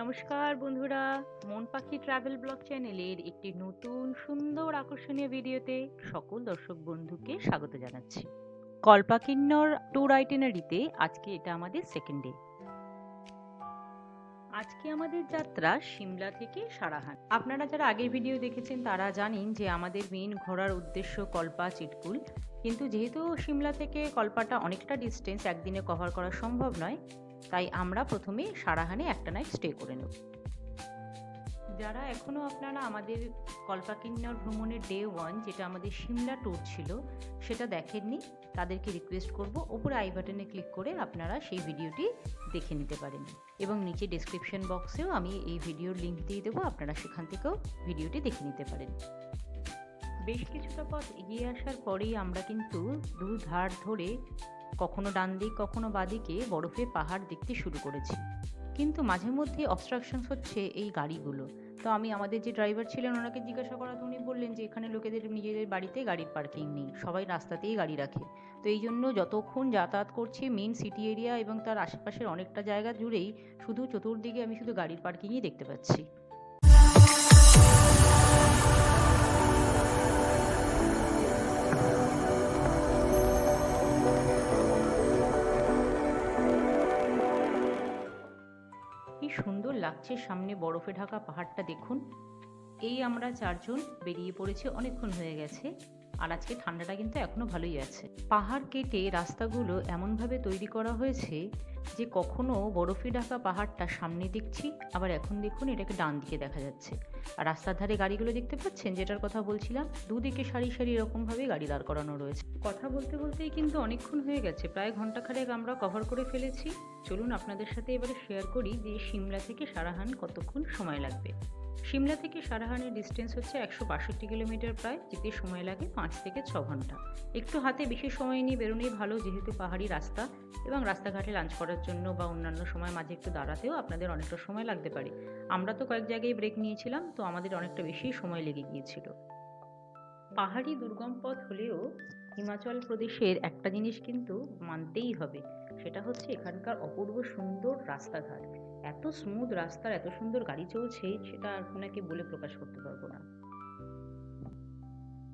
নমস্কার বন্ধুরা, মন পাখি ট্রাভেল ব্লগ চ্যানেলের একটি নতুন সুন্দর আকর্ষণীয় ভিডিওতে সকল দর্শক বন্ধুকে স্বাগত জানাচ্ছি। কল্পাকিন্নর ট্যুর আইটেনারিতে আজকে এটা আমাদের সেকেন্ড ডে আজকে আমাদের যাত্রা সিমলা থেকে সারাহান। আপনারা যারা আগের ভিডিও দেখেছেন, তারা জানেন যে আমাদের মেন ঘোরার উদ্দেশ্য কল্পা, চিটকুল। কিন্তু যেহেতু সিমলা থেকে কল্পাটা অনেকটা ডিস্টেন্স একদিনে কভার করা সম্ভব নয় তাই আমরা প্রথমে সারাহানে একটা নাইট স্টে করে নেব। যারা এখনও আপনারা আমাদের কল্পাকিন্নর ভ্রমণের ডে ওয়ান যেটা আমাদের সিমলা ট্যুর ছিল, সেটা দেখেননি, তাদেরকে রিকোয়েস্ট করব ওপরে আই বাটনে ক্লিক করে আপনারা সেই ভিডিওটি দেখে নিতে পারেন। এবং নিচে ডেসক্রিপশন বক্সেও আমি এই ভিডিওর লিঙ্ক দিয়ে দেবো, আপনারা সেখান থেকেও ভিডিওটি দেখে নিতে পারেন। বেশ কিছুটা পথ এগিয়ে আসার পরেই আমরা কিন্তু দু ধার ধরে কখনো ডান দিক, কখনো বাদিকে বরফে পাহাড় দেখতে শুরু করেছি। কিন্তু মাঝে মধ্যে অবস্ট্রাকশনস হচ্ছে এই গাড়িগুলো। তো আমি, আমাদের যে ড্রাইভার ছিলেন, ওনাকে জিজ্ঞাসা করাতে উনি বললেন যে, এখানে লোকেদের, নিজেদের বাড়িতে গাড়ির পার্কিং নেই। সবাই রাস্তাতেই গাড়ি রাখে। তো এই জন্য যতক্ষণ যাতায়াত করছি মেন সিটি এরিয়া এবং তার আশেপাশের অনেকটা জায়গা জুড়েই শুধু চতুর্দিকে আমি শুধু গাড়ির পার্কিংই দেখতে পাচ্ছি। কি সুন্দর লাগছে সামনে বরফে ঢাকা পাহাড়টা দেখুন। এই আমরা চারজন বেরিয়ে পড়েছি, অনেকক্ষণ হয়ে গেছে। আর আজকে ঠান্ডাটা কিন্তু এখনও ভালোই আছে। পাহাড় কেটে রাস্তাগুলো এমনভাবে তৈরি করা হয়েছে যে কখনো বরফে ঢাকা পাহাড়টা সামনে দেখছি, আবার এখন দেখুন এটাকে ডান দিকে দেখা যাচ্ছে। আর রাস্তার ধারে গাড়িগুলো দেখতে পাচ্ছেন? যেটার কথা বলছিলাম, দুদিকে সারি সারি এরকমভাবে গাড়ি দাঁড় করানো রয়েছে। কথা বলতে বলতেই কিন্তু অনেকক্ষণ হয়ে গেছে, প্রায় ঘণ্টা ঘন্টাখানেক আমরা কভার করে ফেলেছি। চলুন আপনাদের সাথে এবারে শেয়ার করি যে সিমলা থেকে সারাহান কতক্ষণ সময় লাগবে। সিমলা থেকে সারাহানের ডিস্টেন্স হচ্ছে একশো বাষট্টি কিলোমিটার প্রায়, যেতে সময় লাগে পাঁচ থেকে ছ ঘণ্টা একটু হাতে বেশি সময় নিয়ে বেরোনোই ভালো, যেহেতু পাহাড়ি রাস্তা এবং রাস্তাঘাটে লাঞ্চ করার জন্য বা অন্যান্য সময় মাঝে একটু দাঁড়াতেও আপনাদের অনেকটা সময় লাগতে পারে। আমরা তো কয়েক জায়গায় ব্রেক নিয়েছিলাম, তো আমাদের অনেকটা বেশি সময় লেগে গিয়েছিল। পাহাড়ি দুর্গম পথ হলেও হিমাচল প্রদেশের একটা জিনিস কিন্তু মানতেই হবে, সেটা হচ্ছে এখানকার অপূর্ব সুন্দর রাস্তাঘাট। এত স্মুথ রাস্তার, এত সুন্দর গাড়ি চলছে, সেটা আর আপনাকে বলে প্রকাশ করতে পারব না।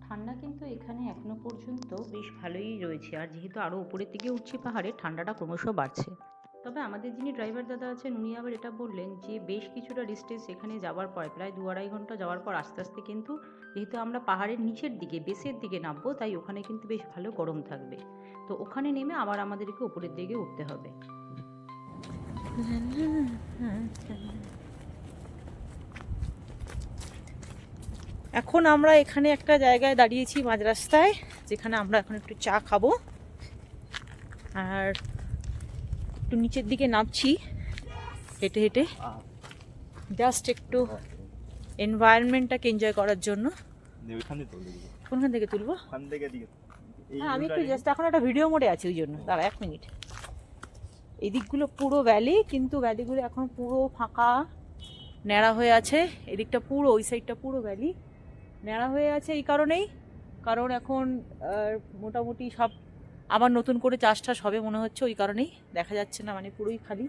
ঠান্ডা কিন্তু এখানে এখনও পর্যন্ত বেশ ভালোই রয়েছে, আর যেহেতু আরও উপরের দিকে উঠছি পাহাড়ে, ঠান্ডাটা ক্রমশ বাড়ছে। তবে আমাদের যিনি ড্রাইভার দাদা আছেন, উনি আবার এটা বললেন যে, বেশ কিছুটা ডিস্টেন্স এখানে যাওয়ার পর, প্রায় দু আড়াই ঘণ্টা যাওয়ার পর আস্তে আস্তে কিন্তু যেহেতু আমরা পাহাড়ের নিচের দিকে বেসের দিকে নামবো, তাই ওখানে কিন্তু বেশ ভালো গরম থাকবে। তো ওখানে নেমে আবার আমাদেরকে উপরের দিকে উঠতে হবে। এখন আমরা এখানে একটা জায়গায় দাঁড়িয়েছি মাঝ রাস্তায়, যেখানে আমরা এখন একটু চা খাব। আর একটু নিচের দিকে নামছি। হেঁটে হেঁটে। জাস্ট একটু এনভায়রনমেন্টটাকে এনজয় করার জন্য। কোনখান থেকে তুলবো? হ্যাঁ আমি একটু জাস্ট এখন একটা ভিডিও মোডে আছি ওই জন্য। দাঁড়া এক মিনিট এই দিকগুলো পুরো ভ্যালি কিন্তু ভ্যালিগুলো এখন পুরো ফাঁকা ন্যাড়া হয়ে আছে। এদিকটা পুরো ওই সাইডটা পুরো ভ্যালি ন্যাড়া হয়ে আছে এই কারণেই। কারণ এখন মোটামুটি সব আবার নতুন করে চাষ টাস হবে মনে হচ্ছে, ওই কারণেই দেখা যাচ্ছে না মানে পুরোই খালি।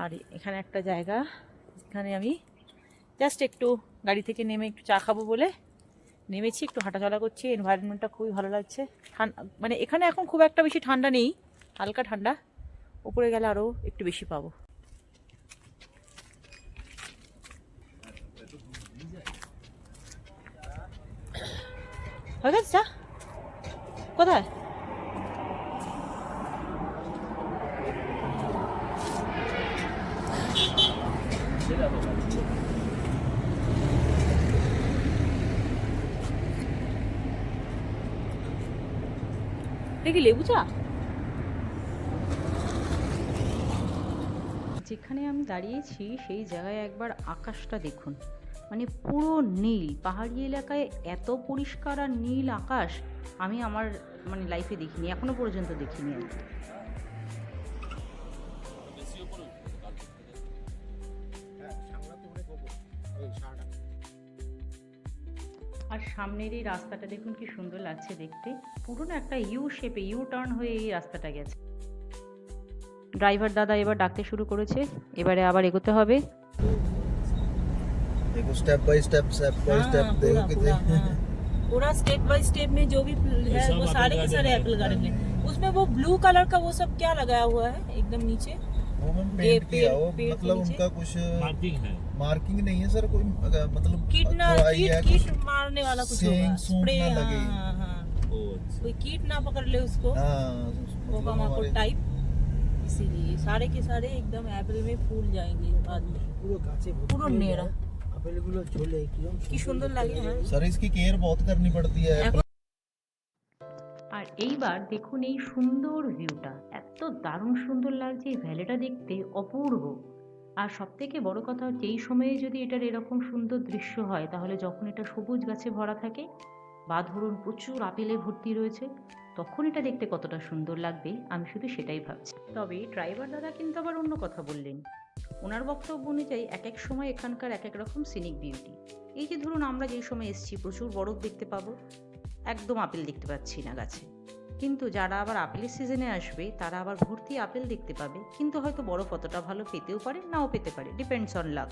আর এখানে একটা জায়গা যেখানে আমি জাস্ট একটু গাড়ি থেকে নেমে একটু চা খাব বলে নেমেছি, একটু হাঁটাচলা করছি এনভায়রনমেন্টটা খুবই ভালো লাগছে। ঠান্ডা মানে এখানে এখন খুব একটা বেশি ঠান্ডা নেই, হালকা ঠান্ডা উপরে গেলে আরও একটু বেশি পাবো। হয়ে গেছে চা? কোথায়? দেখি লেবু চা? যেখানে আমি দাঁড়িয়েছি, সেই জায়গায় একবার আকাশটা দেখুন। মানে পুরো নীল। পাহাড়ি এলাকায় এত পরিষ্কার আর নীল আকাশ, আমি আমার মানে লাইফে দেখিনি এখনও পর্যন্ত দেখিনি আর কি আর সামনের এই রাস্তাটা দেখুন কি সুন্দর লাগছে দেখতে। পুরোনো একটা ইউ শেপে ইউ টার্ন হয়ে এই রাস্তাটা গেছে। ড্রাইভার দাদা এবার ডাকতে শুরু করেছে এবারে আবার এগোতে হবে। দেখো step by step step by step দেখো पूरा स्टेप बाय स्टेप में जो भी है वो सारे के सारे एप्पल गार्डन उसमें वो ब्लू कलर का वो सब क्या लगाया हुआ है? एकदम नीचे। तो हाँ, हाँ। पकड़ ले उसको। इसीलिए सारे के सारे एकदम एप्पल में फूल जाएँगे बाद में। पूरा नेरा। পুরো নেড়া আপেলগুলো ঝোলে কিরম কি সুন্দর লাগে হ্যাঁ सर इसकी केयर बहुत करनी पड़ती है এখন আর এইবার দেখুন এই সুন্দর ভিউটা এত দারুণ সুন্দর লাগছে এই ভ্যালিটা দেখতে অপূর্ব আর সব থেকে বড় কথা হচ্ছে এই সময়ে যদি এটার এরকম সুন্দর দৃশ্য হয় তাহলে যখন এটা সবুজ গাছে ভরা থাকে বা ধরুন প্রচুর আপেলে ভর্তি রয়েছে তখন এটা দেখতে কতটা সুন্দর লাগবে আমি শুধু সেটাই ভাবছি তবে ড্রাইভার দাদা কিন্তু আবার অন্য কথা বললেন ওনার বক্তব্য অনুযায়ী এক এক সময় এখানকার এক এক রকম সিনিক বিউটি এই যে ধরুন আমরা যেই সময় এসছি, প্রচুর বরফ দেখতে পাবো। একদম আপেল দেখতে পাচ্ছি না গাছে। কিন্তু যারা আবার আপেলের সিজনে আসবে, তারা আবার ভর্তি আপেল দেখতে পাবে। কিন্তু হয়তো বরফ অতটা ভালো পেতেও পারে, নাও পেতে পারে ডিপেন্ডস অন লাক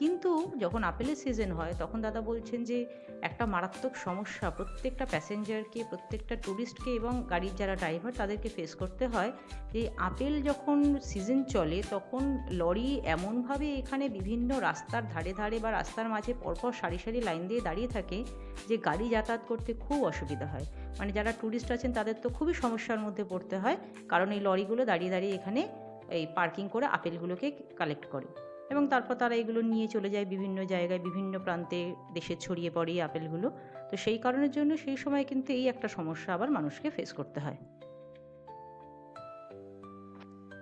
কিন্তু যখন আপেলের সিজন হয়, তখন দাদা বলছেন যে, একটা মারাত্মক সমস্যা। প্রত্যেকটা প্যাসেঞ্জারকে প্রত্যেকটা ট্যুরিস্টকে এবং গাড়ির যারা ড্রাইভার তাদেরকে ফেস করতে হয় যে, আপেল যখন সিজন চলে, তখন লরি এমনভাবে এখানে বিভিন্ন রাস্তার ধারে ধারে বা রাস্তার মাঝে পরপর সারি সারি লাইন দিয়ে দাঁড়িয়ে থাকে যে, গাড়ি যাতায়াত করতে খুব অসুবিধা হয়। মানে যারা ট্যুরিস্ট আছেন, তাদের তো খুবই সমস্যার মধ্যে পড়তে হয়। কারণ এই লরিগুলো দাঁড়িয়ে দাঁড়িয়ে এখানে এই পার্কিং করে আপেলগুলোকে কালেক্ট করে। এবং তারপর তারা এগুলো নিয়ে চলে যায় বিভিন্ন জায়গায়, বিভিন্ন প্রান্তে দেশে ছড়িয়ে পড়ে এই আপেলগুলো। তো সেই কারণের জন্য সেই সময় কিন্তু এই একটা সমস্যা আবার মানুষকে ফেস করতে হয়।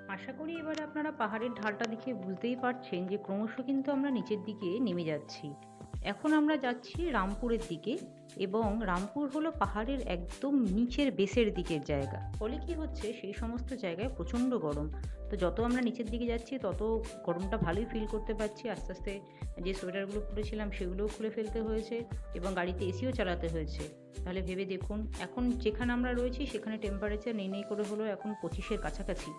আশা করি এবার আপনারা পাহাড়ের ঢালটা দেখে বুঝতেই পারছেন যে ক্রমশ কিন্তু আমরা নিচের দিকে নেমে যাচ্ছি। এখন আমরা যাচ্ছি রামপুরের দিকে এবং রামপুর হলো পাহাড়ের একদম নিচের বেসের দিকের জায়গা। ফলে কি হচ্ছে, সেই সমস্ত জায়গায় প্রচণ্ড গরম। তো যত আমরা নিচের দিকে যাচ্ছি, তত গরমটা ভালোই ফিল করতে পারছি। আস্তে আস্তে যে সোয়েটারগুলো পরেছিলাম, সেগুলোও খুলে ফেলতে হয়েছে এবং গাড়িতে এসিও চালাতে হয়েছে। তাহলে ভেবে দেখুন, এখন যেখানে আমরা রয়েছি, সেখানে টেম্পারেচার নেই নেই করে হলো এখন পঁচিশের কাছাকাছি।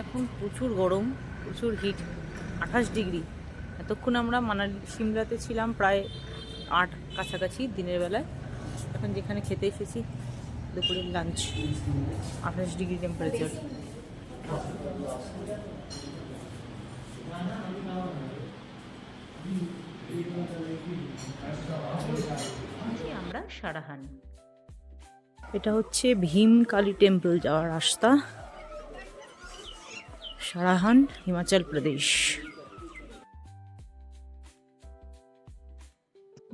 এখানে প্রচুর গরম, প্রচুর হিট আঠাশ ডিগ্রি এতক্ষণ আমরা মানালি, সিমলাতে ছিলাম প্রায় আট কাছাকাছি দিনের বেলায়। এখন যেখানে খেতে এসেছি, দুপুরের লাঞ্চ আঠাশ ডিগ্রি টেম্পারেচার আমরা সারাহান। এটা হচ্ছে ভীম কালী টেম্পল যাওয়ার রাস্তা। সারাহান, হিমাচল প্রদেশ।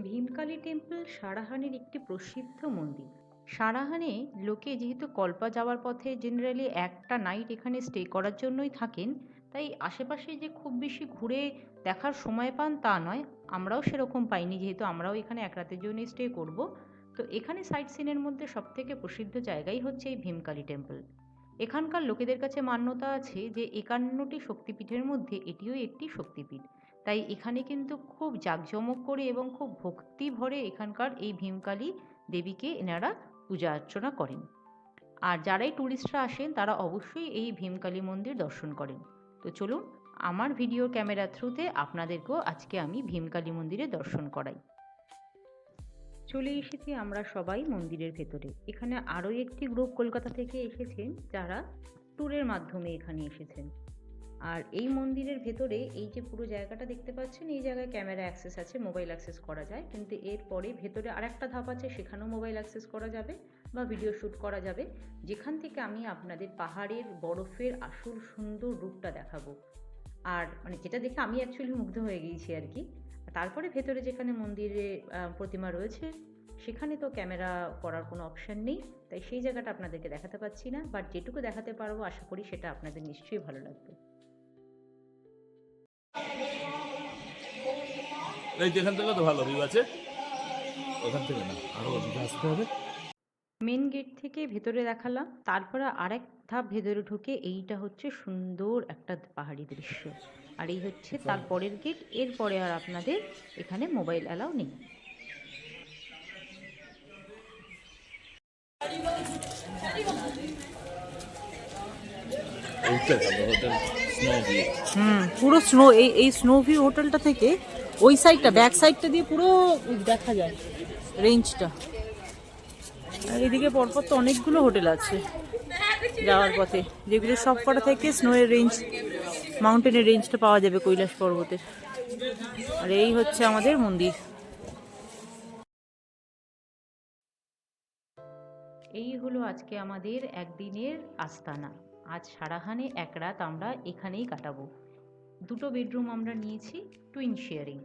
ভীমকালী টেম্পল সারাহানের একটি প্রসিদ্ধ মন্দির। সারাহানে লোকে যেহেতু কল্পা যাওয়ার পথে জেনারেলি একটা নাইট এখানে স্টে করার জন্যই থাকেন, তাই আশেপাশে যে খুব বেশি ঘুরে দেখার সময় পান তা নয়, আমরাও সেরকম পাইনি, যেহেতু আমরাও এখানে এক রাতের জন্য স্টে করব। তো এখানে সাইট সিনের মধ্যে সবথেকে প্রসিদ্ধ জায়গাই হচ্ছে এই ভীমকালী টেম্পল এখানকার লোকেদের কাছে মান্যতা আছে যে একান্নটি শক্তিপীঠের মধ্যে এটিও একটি শক্তিপীঠ। তাই এখানে কিন্তু খুব জাঁকজমক করে এবং খুব ভক্তি ভরে এখানকার এই ভীমকালী দেবীকে এনারা পূজা অর্চনা করেন। আর যারাই ট্যুরিস্টরা আসেন, তারা অবশ্যই এই ভীমকালী মন্দির দর্শন করেন। তো চলুন, আমার ভিডিও ক্যামেরা থ্রুতে আপনাদেরকেও আজকে আমি ভীমকালী মন্দিরে দর্শন করাই। চলে এসেছি আমরা সবাই মন্দিরের ভেতরে। এখানে আরও একটি গ্রুপ কলকাতা থেকে এসেছেন যারা ট্যুরের মাধ্যমে এখানে এসেছেন। আর এই মন্দিরের ভেতরে এই যে পুরো জায়গাটা দেখতে পাচ্ছেন, এই জায়গায় ক্যামেরা অ্যাক্সেস আছে, মোবাইল অ্যাক্সেস করা যায়। কিন্তু এরপরে ভেতরে আরেকটা ধাপ আছে, সেখানেও মোবাইল অ্যাক্সেস করা যাবে বা ভিডিও শ্যুট করা যাবে। যেখান থেকে আমি আপনাদের পাহাড়ের বরফের আসল সুন্দর রূপটা দেখাবো। আর মানে যেটা দেখে আমি অ্যাকচুয়ালি মুগ্ধ হয়ে গিয়েছি আর কি। তারপরে ভেতরে যেখানে মন্দিরে প্রতিমা রয়েছে সেখানে তো ক্যামেরা করার কোনো অপশান নেই। তাই সেই জায়গাটা আপনাদেরকে দেখাতে পাচ্ছি না বাট যেটুকু দেখাতে পারব আশা করি সেটা আপনাদের নিশ্চয়ই ভালো লাগবে। এই যেখান থেকে তো ভালো ভিউ আছে ওখান থেকে না আরও আসতে হবে। মেন গেট থেকে ভেতরে দেখালাম তারপরে আরেক ধাপ ভেতরে ঢুকে এইটা হচ্ছে সুন্দর একটা পাহাড়ি দৃশ্য। আর এই হচ্ছে তার পরের গেট এরপরে আর আপনাদের এখানে মোবাইল অ্যালাউ নেই। হুম পুরো স্নো এই এই স্নো ভিউ হোটেলটা থেকে ওই সাইডটা ব্যাক সাইডটা দিয়ে পুরো দেখা যায় রেঞ্জটা আর এদিকে পরপর তো অনেকগুলো হোটেল আছে যাওয়ার পথে, যেগুলো সব কটা থেকে স্নোয়ের রেঞ্জ মাউন্টেনের রেঞ্জটা পাওয়া যাবে কৈলাস পর্বতের। আর এই হচ্ছে আমাদের মন্দির। এই হলো আজকে আমাদের একদিনের আস্তানা। আজ সারাহানে এক রাত আমরা এখানেই কাটাবো। দুটো বেডরুম আমরা নিয়েছি টুইন শেয়ারিং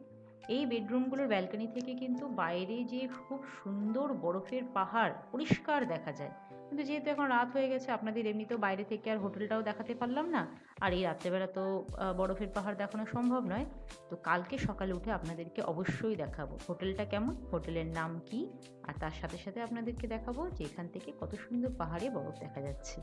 এই বেডরুমগুলোর ব্যালকনি থেকে কিন্তু বাইরে যে খুব সুন্দর বরফের পাহাড় পরিষ্কার দেখা যায়। কিন্তু যেহেতু এখন রাত হয়ে গেছে, আপনাদের এমনিতেও বাইরে থেকে আর হোটেলটাও দেখাতে পারলাম না। আর এই রাত্রেবেলা তো বরফের পাহাড় দেখানো সম্ভব নয়। তো কালকে সকালে উঠে আপনাদেরকে অবশ্যই দেখাবো। হোটেলটা কেমন? হোটেলের নাম কি? আর তার সাথে সাথে আপনাদেরকে দেখাবো যে এখান থেকে কত সুন্দর পাহাড়ে বরফ দেখা যাচ্ছে।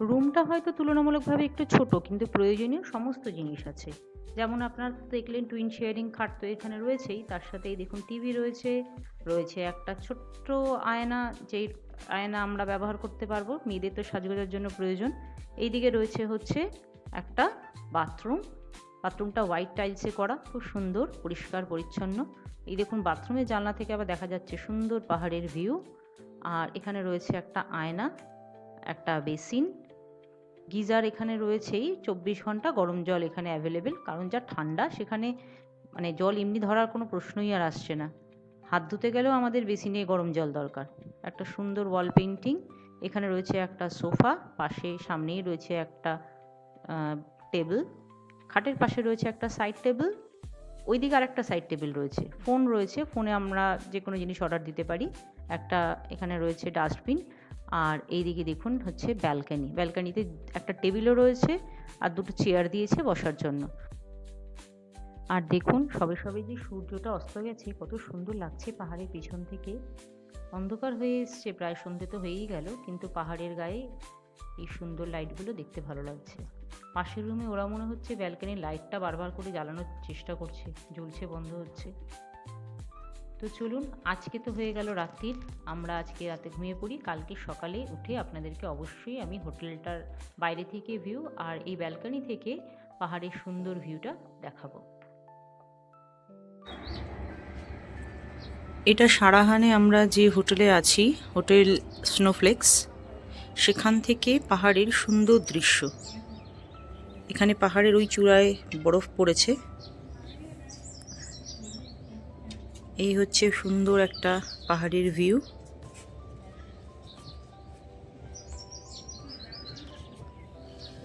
রুমটা হয়তো তুলনামূলকভাবে একটু ছোট, কিন্তু প্রয়োজনীয় সমস্ত জিনিস আছে। যেমন আপনার দেখলেন টুইন শেয়ারিং খাট তো এখানে রয়েছেই, তার সাথে এই দেখুন টিভি রয়েছে রয়েছে একটা ছোট্ট আয়না, যেই আয়না আমরা ব্যবহার করতে পারব, মেয়েদের তো সাজগোজার জন্য প্রয়োজন। এইদিকে রয়েছে হচ্ছে একটা বাথরুম বাথরুমটা হোয়াইট টাইলসে করা, খুব সুন্দর, পরিষ্কার, পরিচ্ছন্ন। এই দেখুন বাথরুমের জানলা থেকে আবার দেখা যাচ্ছে সুন্দর পাহাড়ের ভিউ আর এখানে রয়েছে একটা আয়না, একটা বেসিন গিজার এখানে রয়েছেই, চব্বিশ ঘণ্টা গরম জল এখানে অ্যাভেলেবেল কারণ যা ঠান্ডা সেখানে মানে জল এমনি ধরার কোনো প্রশ্নই আর আসছে না। হাত ধুতে গেলেও আমাদের বেসিনে গরম জল দরকার। একটা সুন্দর ওয়াল পেন্টিং এখানে রয়েছে একটা সোফা, পাশে সামনেই রয়েছে একটা টেবিল খাটের পাশে রয়েছে একটা সাইড টেবিল ওইদিকে আর একটা সাইড টেবিল রয়েছে। ফোন রয়েছে ফোনে আমরা যে কোনো জিনিস অর্ডার দিতে পারি। একটা এখানে রয়েছে ডাস্টবিন আর এইদিকে দেখুন হচ্ছে ব্যালকানি ব্যালকানিতে একটা টেবিলও রয়েছে আর দুটো চেয়ার দিয়েছে বসার জন্য। আর দেখুন সবে সবে যে সূর্যটা অস্ত গেছে, কত সুন্দর লাগছে পাহাড়ের পিছন থেকে। অন্ধকার হয়ে এসছে, প্রায় সন্ধে তো হয়েই গেল, কিন্তু পাহাড়ের গায়ে এই সুন্দর লাইটগুলো দেখতে ভালো লাগছে। পাশের রুমে ওরা মনে হচ্ছে ব্যালকানির লাইটটা বারবার করে জ্বালানোর চেষ্টা করছে, জ্বলছে, বন্ধ হচ্ছে। তো চলুন, আজকে তো হয়ে গেল রাত্রির আমরা আজকে রাতে ঘুমিয়ে পড়ি। কালকে সকালে উঠে আপনাদেরকে অবশ্যই আমি হোটেলটার বাইরে থেকে ভিউ আর এই ব্যালকনি থেকে পাহাড়ের সুন্দর ভিউটা দেখাবো। এটা সারাহানে আমরা যে হোটেলে আছি, হোটেল স্নোফ্লেক্স সেখান থেকে পাহাড়ের সুন্দর দৃশ্য। এখানে পাহাড়ের ওই চূড়ায় বরফ পড়েছে। এই হচ্ছে সুন্দর একটা পাহাড়ের ভিউ।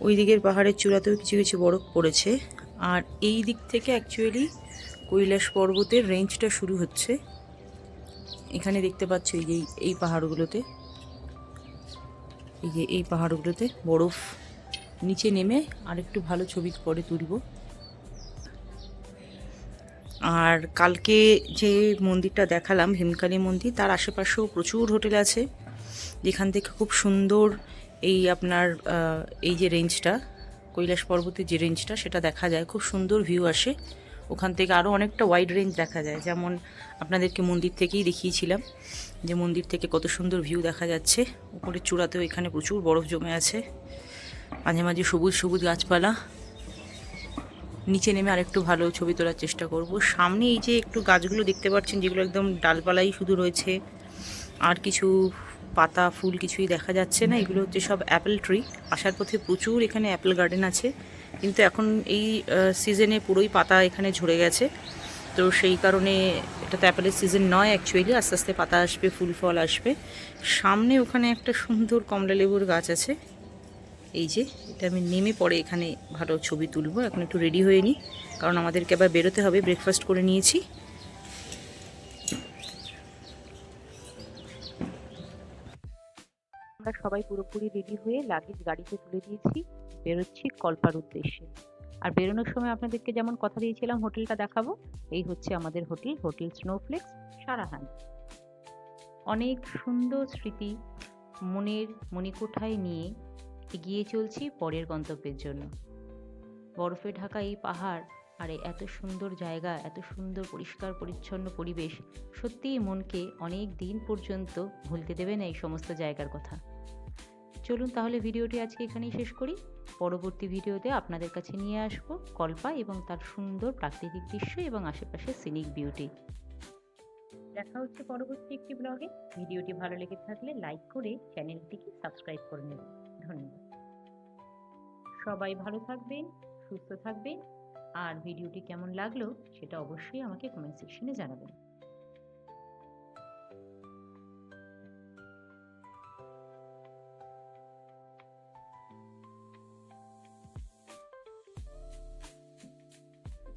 ওই দিকের পাহাড়ের চূড়াতেও কিছু কিছু বরফ পড়েছে। আর এই দিক থেকে অ্যাকচুয়ালি কৈলাস পর্বতের রেঞ্জটা শুরু হচ্ছে। এখানে দেখতে পাচ্ছ এই যে এই- পাহাড়গুলোতে। এই যে এই পাহাড়গুলোতে বরফ নিচে নেমে আরেকটু ভালো ছবি পরে তুলব। আর কালকে যে মন্দিরটা দেখালাম ভীমকালী মন্দির, তার আশেপাশেও প্রচুর হোটেল আছে। যেখান থেকে খুব সুন্দর এই আপনার এই যে রেঞ্জটা, কৈলাস পর্বতের যে রেঞ্জটা, সেটা দেখা যায়। খুব সুন্দর ভিউ আসে। ওখান থেকে আরও অনেকটা ওয়াইড রেঞ্জ দেখা যায়। যেমন আপনাদেরকে মন্দির থেকেই দেখিয়েছিলাম যে মন্দির থেকে কত সুন্দর ভিউ দেখা যাচ্ছে। উপরের চূড়াতেও এখানে প্রচুর বরফ জমে আছে। মাঝে মাঝে সবুজ সবুজ গাছপালা। নিচে নেমে আরেকটু ভালো ছবি তোলার চেষ্টা করব। সামনে এই যে একটু গাছগুলো দেখতে পাচ্ছেন, যেগুলো একদম ডালপালাই শুধু রয়েছে, আর কিছু পাতা, ফুল কিছুই দেখা যাচ্ছে না। এগুলো হচ্ছে সব অ্যাপেল ট্রি। আসার পথে প্রচুর এখানে অ্যাপেল গার্ডেন আছে। কিন্তু এখন এই সিজনে পুরোই পাতা এখানে ঝরে গেছে। তো সেই কারণে এটা তো অ্যাপেলের সিজন নয় অ্যাকচুয়ালি। আস্তে আস্তে পাতা আসবে, ফুল ফল আসবে। সামনে ওখানে একটা সুন্দর কমলা লেবুর গাছ আছে। এই যে, এটা আমি নেমে পরে এখানে ভালো ছবি তুলবো। এখন একটু রেডি হয়ে নিই কারণ আমাদেরকে আবার বেরোতে হবে ব্রেকফাস্ট করে নিয়েছি। আমরা সবাই পুরোপুরি রেডি হয়ে লাগেজ গাড়িতে তুলে দিয়েছি, বেরোচ্ছি কল্পার উদ্দেশ্যে। আর বেরোনোর সময় আপনাদেরকে যেমন কথা দিয়েছিলাম, হোটেলটা দেখাবো। এই হচ্ছে আমাদের হোটেল হোটেল স্নোফ্লেক্স সারাহান। অনেক সুন্দর স্মৃতি মনের মণিকোঠায় নিয়ে এগিয়ে চলছি পরের গন্তব্যের জন্য। বরফে ঢাকা এই পাহাড় আর এত সুন্দর জায়গা, এত সুন্দর পরিষ্কার পরিচ্ছন্ন পরিবেশ সত্যিই মনকে অনেক দিন পর্যন্ত ভুলতে দেবে না এই সমস্ত জায়গার কথা। চলুন তাহলে ভিডিওটি আজকে এখানেই শেষ করি। পরবর্তী ভিডিওতে আপনাদের কাছে নিয়ে আসব কল্পা এবং তার সুন্দর প্রাকৃতিক দৃশ্য এবং আশেপাশের সিনিক বিউটি দেখা হচ্ছে পরবর্তী একটি ব্লগে ভিডিওটি ভালো লেগে থাকলে লাইক করে চ্যানেলটিকে সাবস্ক্রাইব করে নেবেন। ধন্যবাদ। সবাই ভালো থাকবেন, সুস্থ থাকবেন, আর ভিডিওটি কেমন লাগল সেটা অবশ্যই আমাকে কমেন্ট সেকশনে জানাবেন।